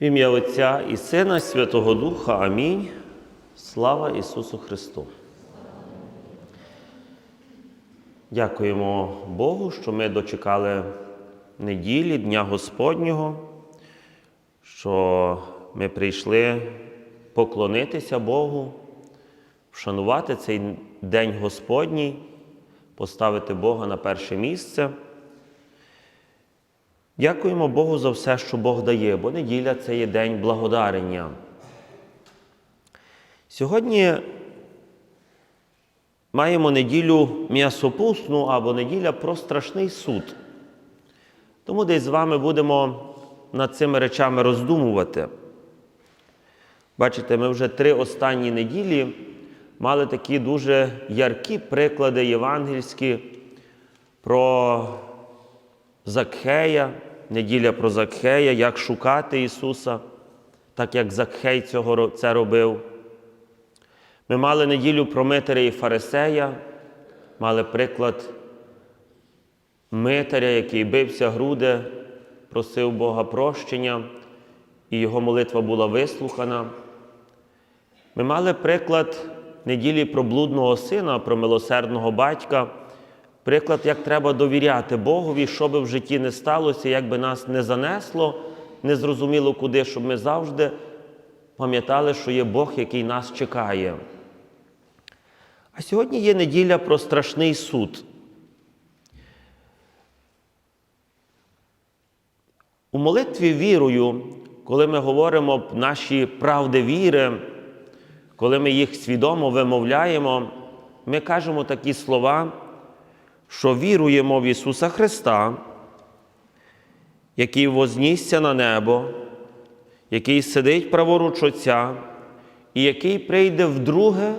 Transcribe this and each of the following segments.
В ім'я Отця і Сина, і Святого Духа. Амінь. Слава Ісусу Христу. Дякуємо Богу, що ми дочекали неділі, Дня Господнього, що ми прийшли поклонитися Богу, вшанувати цей День Господній, поставити Бога на перше місце. Дякуємо Богу за все, що Бог дає, бо неділя це є день благодарення. Сьогодні маємо неділю м'ясопусну або неділя про страшний суд. Тому десь з вами будемо над цими речами роздумувати. Бачите, ми вже три останні неділі мали такі дуже яркі приклади євангельські про Закхея, неділя про Закхея, як шукати Ісуса, так як Закхей цього, це робив. Ми мали неділю про Митаря і Фарисея, мали приклад Митаря, який бився груди, просив Бога прощення, і його молитва була вислухана. Ми мали приклад неділі про блудного сина, про милосердного батька, приклад, як треба довіряти Богові, що би в житті не сталося, як би нас не занесло, не зрозуміло куди, щоб ми завжди пам'ятали, що є Бог, який нас чекає. А сьогодні є неділя про страшний суд. У молитві вірою, коли ми говоримо наші правди віри, коли ми їх свідомо вимовляємо, ми кажемо такі слова, що віруємо в Ісуса Христа, який вознісся на небо, який сидить праворуч Отця, і який прийде вдруге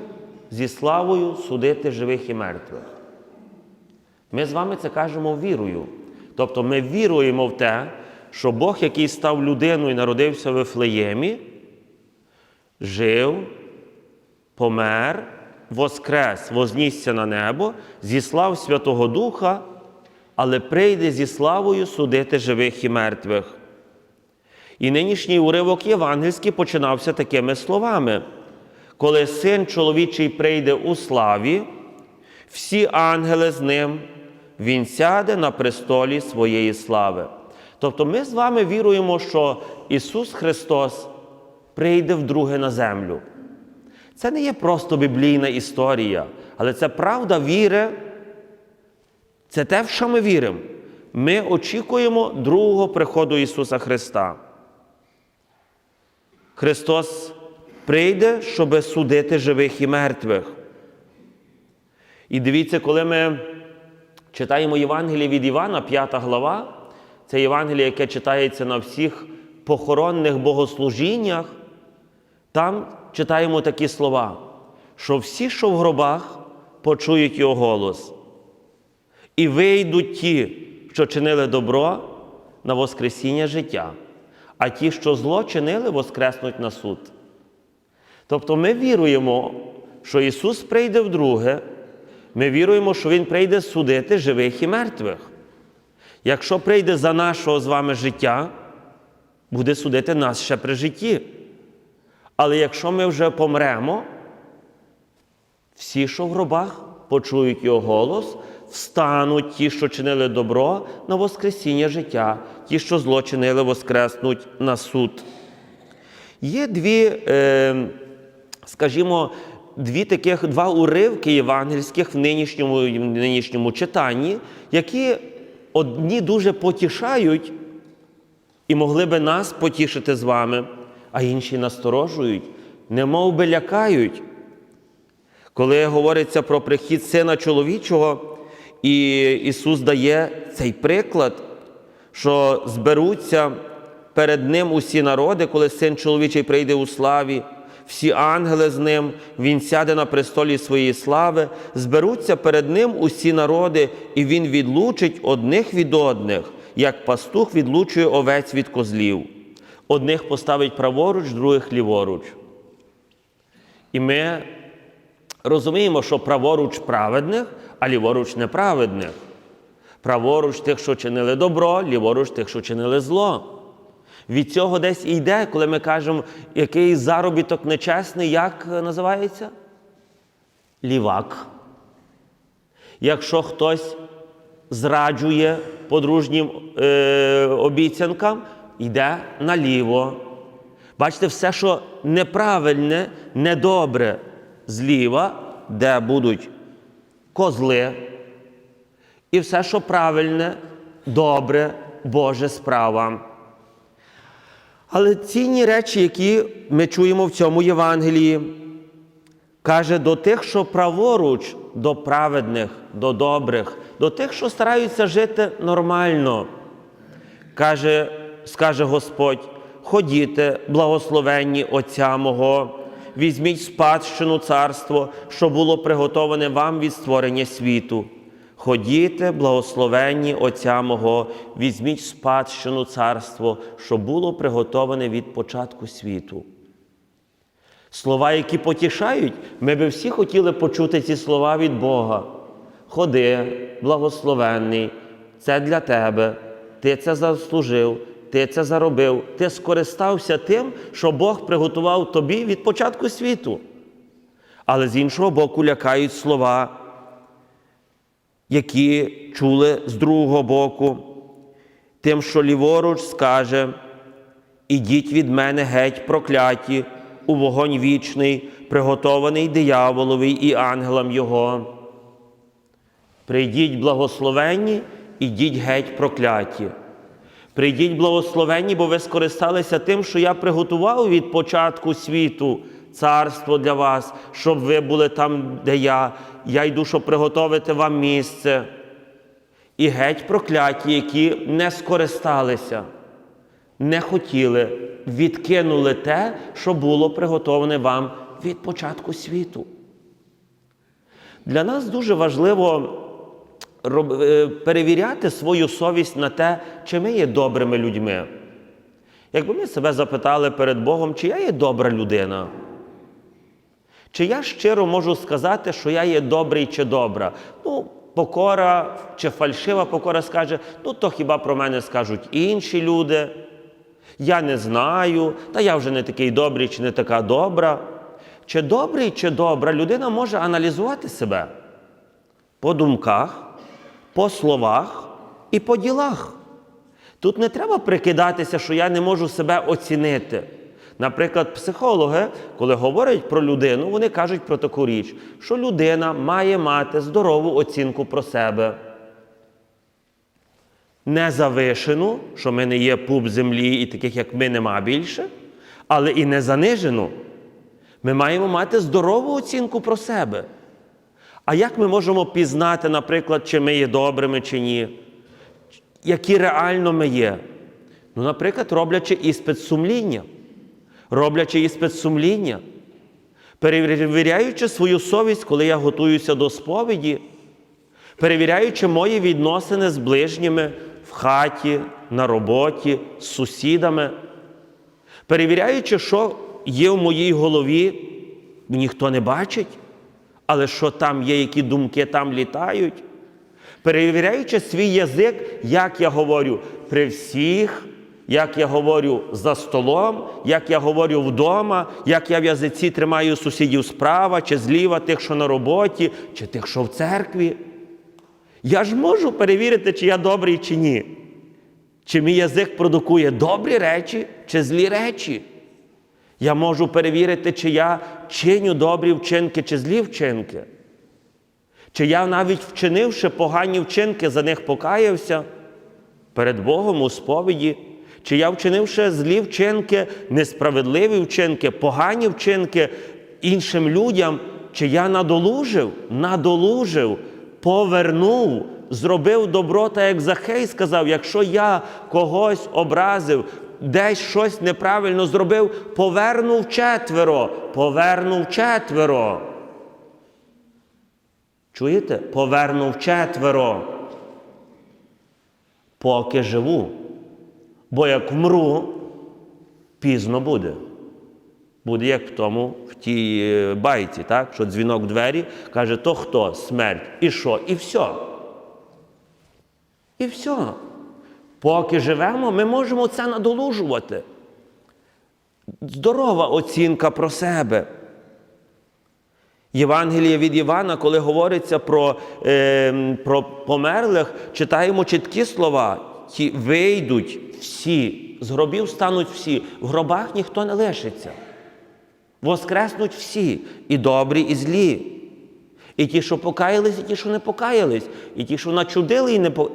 зі славою судити живих і мертвих. Ми з вами це кажемо вірою. Тобто ми віруємо в те, що Бог, який став людиною і народився в Ефлеємі, жив, помер, воскрес, вознісся на небо, зіслав Святого Духа, але прийде зі славою судити живих і мертвих. І нинішній уривок євангельський починався такими словами. Коли син чоловічий прийде у славі, всі ангели з ним, він сяде на престолі своєї слави. Тобто ми з вами віруємо, що Ісус Христос прийде вдруге на землю. Це не є просто біблійна історія, але це правда віри, це те, в що ми віримо. Ми очікуємо другого приходу Ісуса Христа. Христос прийде, щоб судити живих і мертвих. І дивіться, коли ми читаємо Євангеліє від Івана, 5 глава, це Євангеліє, яке читається на всіх похоронних богослужіннях, там читаємо такі слова, що всі, що в гробах, почують його голос. І вийдуть ті, що чинили добро на Воскресіння життя, а ті, що зло чинили, воскреснуть на суд. Тобто ми віруємо, що Ісус прийде вдруге, ми віруємо, що Він прийде судити живих і мертвих. Якщо прийде за нашого з вами життя, буде судити нас ще при житті. Але якщо ми вже помремо, всі, що в гробах, почують його голос, встануть ті, що чинили добро, на Воскресіння життя, ті, що зло чинили, воскреснуть на суд. Є дві, е, скажімо, дві таких два уривки євангельських в нинішньому, в нинішньому читанні, які одні дуже потішають і могли би нас потішити з вами, а інші насторожують, немов би лякають. Коли говориться про прихід Сина чоловічого, і Ісус дає цей приклад, що зберуться перед Ним усі народи, коли Син чоловічий прийде у славі, всі ангели з ним, Він сяде на престолі своєї слави, зберуться перед Ним усі народи, і Він відлучить одних від одних, як пастух відлучує овець від козлів. Одних поставить праворуч, других ліворуч. І ми розуміємо, що праворуч праведних, а ліворуч неправедних. Праворуч тих, що чинили добро, ліворуч тих, що чинили зло. Від цього десь і йде, коли ми кажемо, який заробіток нечесний, як називається? Лівак. Якщо хтось зраджує подружнім е, обіцянкам, йде наліво. Бачите, все, що неправильне, недобре зліва, де будуть козли, і все, що правильне, добре, Боже справа. Але цінні речі, які ми чуємо в цьому Євангелії, каже до тих, що праворуч, до праведних, до добрих, до тих, що стараються жити нормально. Каже, скаже Господь, ходіте, благословенні Отця мого, візьміть спадщину царство, що було приготоване вам від створення світу. Ходіте, благословенні Отця мого, візьміть спадщину царство, що було приготоване від початку світу. Слова, які потішають, ми би всі хотіли почути ці слова від Бога. Ходи, благословенний, це для тебе, ти це заслужив, ти це заробив, ти скористався тим, що Бог приготував тобі від початку світу. Але з іншого боку лякають слова, які чули з другого боку, тим, що ліворуч скаже, ідіть від мене геть прокляті, у вогонь вічний, приготований дияволові і ангелам його. Прийдіть благословенні, ідіть геть прокляті. Прийдіть благословенні, бо ви скористалися тим, що я приготував від початку світу царство для вас, щоб ви були там, де я. Я йду, щоб приготовити вам місце. І геть прокляті, які не скористалися, не хотіли, відкинули те, що було приготоване вам від початку світу. Для нас дуже важливо перевіряти свою совість на те, чи ми є добрими людьми. Якби ми себе запитали перед Богом, чи я є добра людина, чи я щиро можу сказати, що я є добрий чи добра? Ну, покора чи фальшива покора скаже, ну то хіба про мене скажуть інші люди? Я не знаю, та я вже не такий добрий чи не така добра. Чи добрий, чи добра людина може аналізувати себе по думках, по словах і по ділах. Тут не треба прикидатися, що я не можу себе оцінити. Наприклад, психологи, коли говорять про людину, вони кажуть про таку річ, що людина має мати здорову оцінку про себе. Не завишену, що ми не є пуп землі і таких, як ми, нема більше, але і не занижену. Ми маємо мати здорову оцінку про себе. А як ми можемо пізнати, наприклад, чи ми є добрими, чи ні? Які реально ми є? Ну, наприклад, роблячи іспит сумління. Роблячи іспит сумління, перевіряючи свою совість, коли я готуюся до сповіді, перевіряючи мої відносини з ближніми в хаті, на роботі, з сусідами, перевіряючи, що є в моїй голові, ніхто не бачить, але що там є, які думки там літають. Перевіряючи свій язик, як я говорю при всіх, як я говорю за столом, як я говорю вдома, як я в язиці тримаю сусідів справа чи зліва, тих, що на роботі, чи тих, що в церкві. Я ж можу перевірити, чи я добрий, чи ні. Чи мій язик продукує добрі речі, чи злі речі. Я можу перевірити, чи я чиню добрі вчинки, чи злі вчинки. Чи я навіть вчинивши погані вчинки, за них покаявся перед Богом у сповіді, чи я вчинивши злі вчинки, несправедливі вчинки, погані вчинки іншим людям, чи я надолужив, надолужив, повернув, зробив добро, та як Захей сказав, якщо я когось образив, десь щось неправильно зробив, повернув четверо, повернув четверо. Чуєте? Повернув четверо, поки живу. Бо як вмру, пізно буде. Буде як в тому, в тій е, байці, так? що дзвінок в двері каже, то хто? Смерть. І що? І все. І все. Поки живемо, ми можемо це надолужувати. Здорова оцінка про себе. Євангеліє від Івана, коли говориться про, е, про померлих, читаємо чіткі слова. Ті вийдуть всі, з гробів стануть всі, в гробах ніхто не лишиться. Воскреснуть всі, і добрі, і злі. І ті, що покаялись, і ті, що не покаялись, і ті, що начудили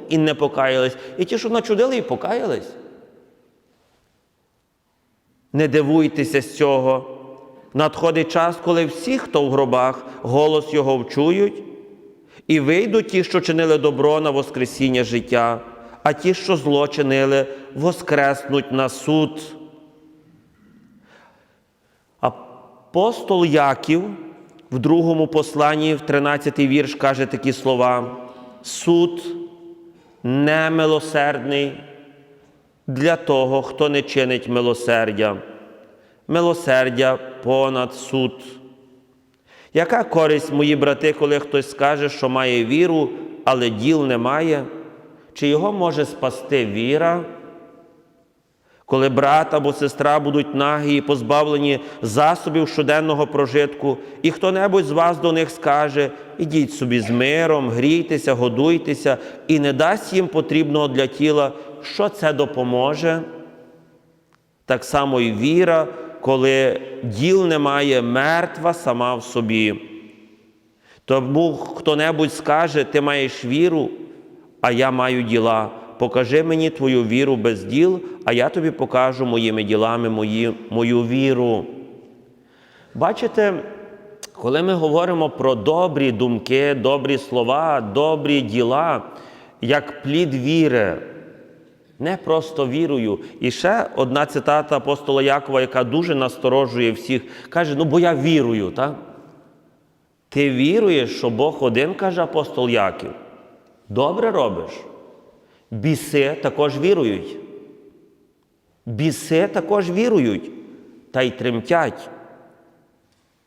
і не, покаялись, і ті, що начудили і покаялись. Не дивуйтеся з цього. Надходить час, коли всі, хто в гробах, голос його вчують, і вийдуть ті, що чинили добро на Воскресіння життя, а ті, що зло чинили, воскреснуть на суд. Апостол Яків в другому посланні, в 13 вірш, каже такі слова: суд немилосердний для того, хто не чинить милосердя. Милосердя понад суд. Яка користь, мої брати, коли хтось скаже, що має віру, але діл не має? Чи його може спасти віра? Коли брат або сестра будуть нагі і позбавлені засобів щоденного прожитку, і хто-небудь з вас до них скаже: ідіть собі з миром, грійтеся, годуйтеся, і не дасть їм потрібного для тіла, що це допоможе? Так само і віра, коли діл немає, мертва сама в собі. Тому хто-небудь скаже, ти маєш віру, а я маю діла. Покажи мені твою віру без діл, а я тобі покажу моїми ділами мої, мою віру. Бачите, коли ми говоримо про добрі думки, добрі слова, добрі діла, як плід віри, не просто вірою. І ще одна цитата апостола Якова, яка дуже насторожує всіх, каже: ну бо я вірую, так? Ти віруєш, що Бог один, каже апостол Яків. Добре робиш. Біси також вірують. Біси також вірують та й тремтять.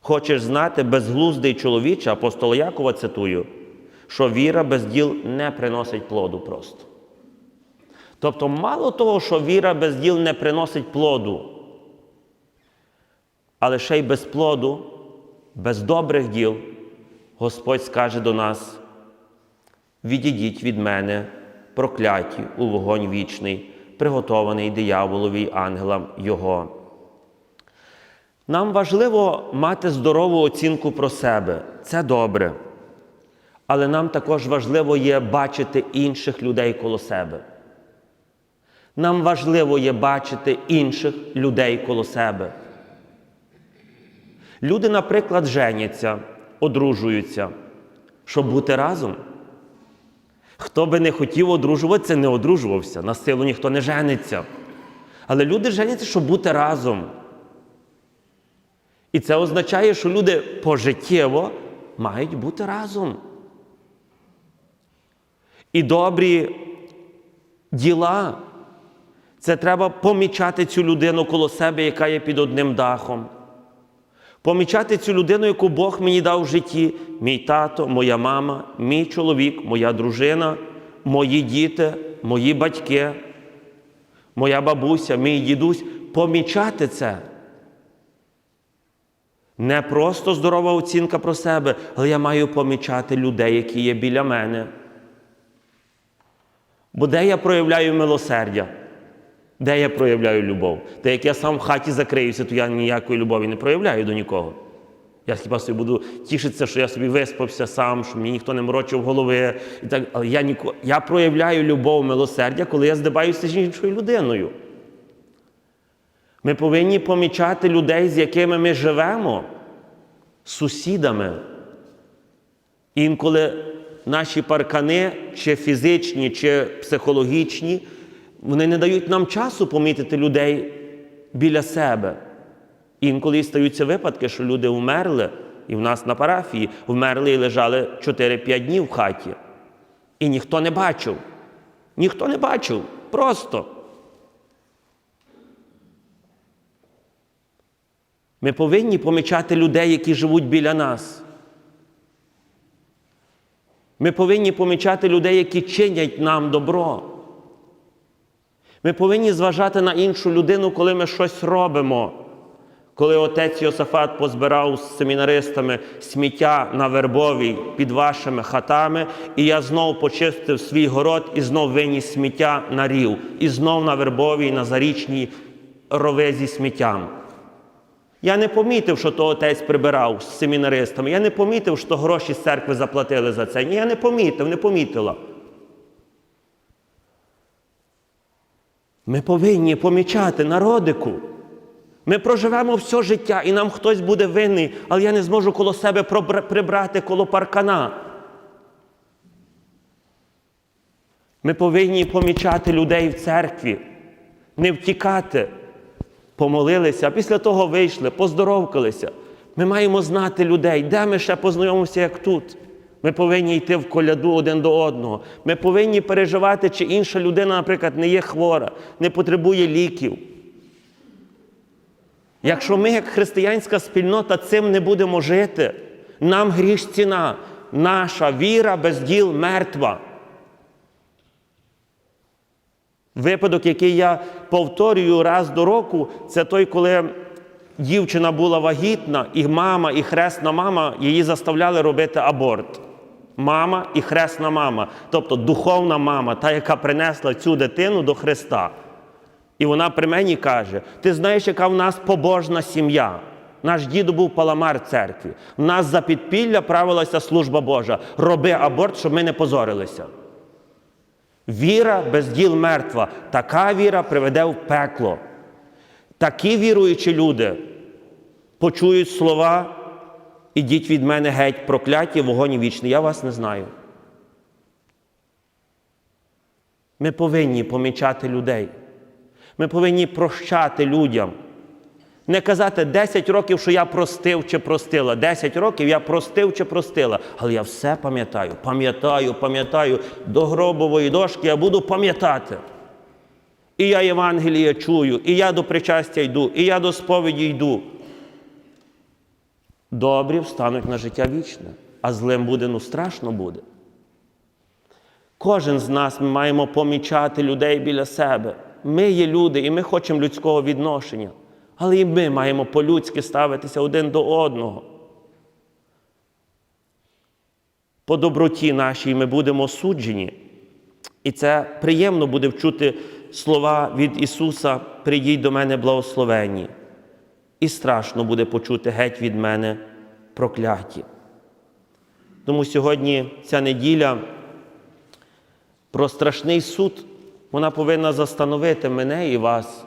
Хочеш знати, безглуздий чоловіче, апостола Якова цитую, що віра без діл не приносить плоду просто. Тобто, мало того, що віра без діл не приносить плоду, але ще й без плоду, без добрих діл, Господь скаже до нас: відійдіть від мене, прокляті у вогонь вічний, приготований дияволові ангелам Його. Нам важливо мати здорову оцінку про себе. Це добре. Але нам також важливо є бачити інших людей коло себе. Нам важливо є бачити інших людей коло себе. Люди, наприклад, женяться, одружуються, щоб бути разом. Хто би не хотів одружуватися, не одружувався. На силу ніхто не жениться. Але люди женяться, щоб бути разом. І це означає, що люди пожиттєво мають бути разом. І добрі діла. Це треба помічати цю людину коло себе, яка є під одним дахом. Помічати цю людину, яку Бог мені дав в житті, мій тато, моя мама, мій чоловік, моя дружина, мої діти, мої батьки, моя бабуся, мій дідусь. Помічати це. Не просто здорова оцінка про себе, але я маю помічати людей, які є біля мене. Бо де я проявляю милосердя? Де я проявляю любов? Та як я сам в хаті закриюся, то я ніякої любові не проявляю до нікого. Я хіба собі буду тішитися, що я собі виспався сам, що мені ніхто не морочив голови. І так, Але я ніко... я проявляю любов, милосердя, коли я здибаюся з іншою людиною. Ми повинні помічати людей, з якими ми живемо, сусідами. Інколи наші паркани, чи фізичні, чи психологічні, вони не дають нам часу помітити людей біля себе. Інколи стаються випадки, що люди вмерли, і в нас на парафії вмерли і лежали 4-5 днів в хаті. І ніхто не бачив. Ніхто не бачив. Просто. Ми повинні помічати людей, які живуть біля нас. Ми повинні помічати людей, які чинять нам добро. Ми повинні зважати на іншу людину, коли ми щось робимо. Коли отець Йосафат позбирав з семінаристами сміття на вербовій під вашими хатами, і я знов почистив свій город і знов виніс сміття на рів, і знов на вербовій, на зарічній рови зі сміттям. Я не помітив, що то отець прибирав з семінаристами. Я не помітив, що гроші з церкви заплатили за це. Ні, я не помітив, не помітила. Ми повинні помічати народику. Ми проживемо все життя, і нам хтось буде винний, але я не зможу коло себе прибрати коло паркана. Ми повинні помічати людей в церкві, не втікати. Помолилися, а після того вийшли, поздоровкалися. Ми маємо знати людей, де ми ще познайомимося, як тут. Ми повинні йти в коляду один до одного. Ми повинні переживати, чи інша людина, наприклад, не є хвора, не потребує ліків. Якщо ми, як християнська спільнота, цим не будемо жити, нам гріш ціна. Наша віра без діл мертва. Випадок, який я повторюю раз до року, це той, коли дівчина була вагітна, і мама, і хресна мама її заставляли робити аборт. Мама і хресна мама, тобто духовна мама, та, яка принесла цю дитину до Христа. І вона при мені каже: ти знаєш, яка в нас побожна сім'я. Наш дідо був паламар церкві. В нас за підпілля правилася служба Божа. Роби аборт, щоб ми не позорилися. Віра без діл мертва. Така віра приведе в пекло. Такі віруючі люди почують слова, ідіть від мене геть, прокляті, вогонь вічний. Я вас не знаю. Ми повинні помічати людей. Ми повинні прощати людям. Не казати 10 років, що я простив чи простила. 10 років я простив чи простила. Але я все пам'ятаю, пам'ятаю, пам'ятаю, до гробової дошки я буду пам'ятати. І я Євангеліє чую, і я до причастя йду, і я до сповіді йду. Добрі встануть на життя вічне, а злим буде, ну страшно буде. Кожен з нас ми маємо помічати людей біля себе. Ми є люди, і ми хочемо людського відношення. Але і ми маємо по-людськи ставитися один до одного. По доброті нашій ми будемо суджені. І це приємно буде вчути слова від Ісуса Прийдіть до мене благословенні. І страшно буде почути геть від мене прокляті. Тому сьогодні ця неділя про страшний суд, вона повинна застановити мене і вас,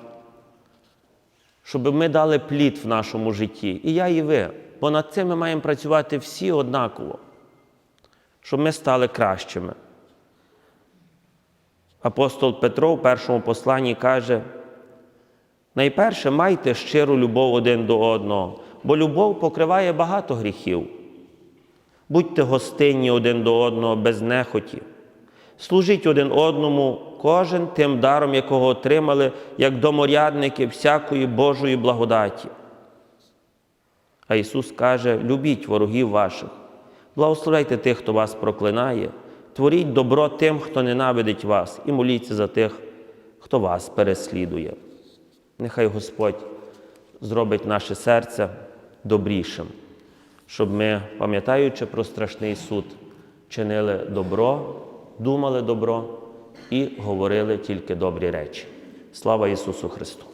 щоб ми дали плід в нашому житті. І я, і ви. Бо над цим ми маємо працювати всі однаково, щоб ми стали кращими. Апостол Петро в першому посланні каже: найперше майте щиру любов один до одного, бо любов покриває багато гріхів. Будьте гостинні один до одного без нехоті. Служіть один одному, кожен тим даром, якого отримали, як доморядники всякої Божої благодаті. А Ісус каже: любіть ворогів ваших, благословляйте тих, хто вас проклинає, творіть добро тим, хто ненавидить вас, і моліться за тих, хто вас переслідує. Нехай Господь зробить наше серце добрішим, щоб ми, пам'ятаючи про страшний суд, чинили добро, думали добро і говорили тільки добрі речі. Слава Ісусу Христу!